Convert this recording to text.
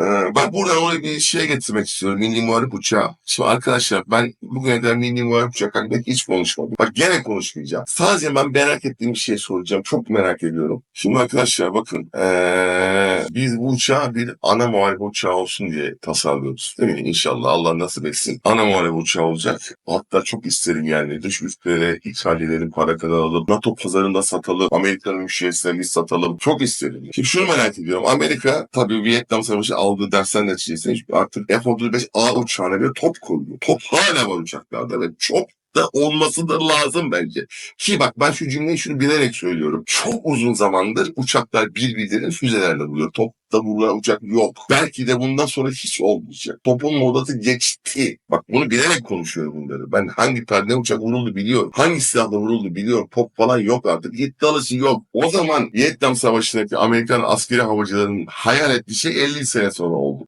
Ee, ben buradan oraya bir şey getirmek istiyorum. Milli Muharip Uçağı. Şimdi arkadaşlar ben bugüne kadar Milli Muharip Uçak hakkında hiç konuşmadım. Bak gene konuşmayacağım. Sadece ben merak ettiğim bir şey soracağım. Çok merak ediyorum. Şimdi arkadaşlar bakın. Ee, biz bu uçağı bir ana muharip uçağı olsun diye tasarlıyoruz. Değil mi? İnşallah Allah nasip etsin. Ana muharip uçağı olacak. Hatta çok isterim yani. Dış güçlere ithal edelim, para kadar alalım. NATO pazarında satalım. Amerika'nın müşterisine biz satalım. Çok isterim. Şimdi şunu merak ediyorum. Amerika tabii Vietnam Savaşı aldığı dersler neticesinde artık F-35A uçağına bir top koyuyor. Top hala var uçaklarda ve çok da olması da lazım bence. Ki bak ben şu cümleyi şunu bilerek söylüyorum. Çok uzun zamandır uçaklar birbirlerinin füzelerle vuruyor. Topta vurulan uçak yok. Belki de bundan sonra hiç olmayacak. Topun modası geçti. Bak bunu bilerek konuşuyorum bunları. Ben hangi perde uçak vuruldu biliyorum. Hangi silahla vuruldu biliyorum. Top falan yok artık. Yetti alışı yok. O zaman Vietnam Savaşı'ndaki Amerikan askeri havacıların hayal ettiği şey 50 sene sonra oldu.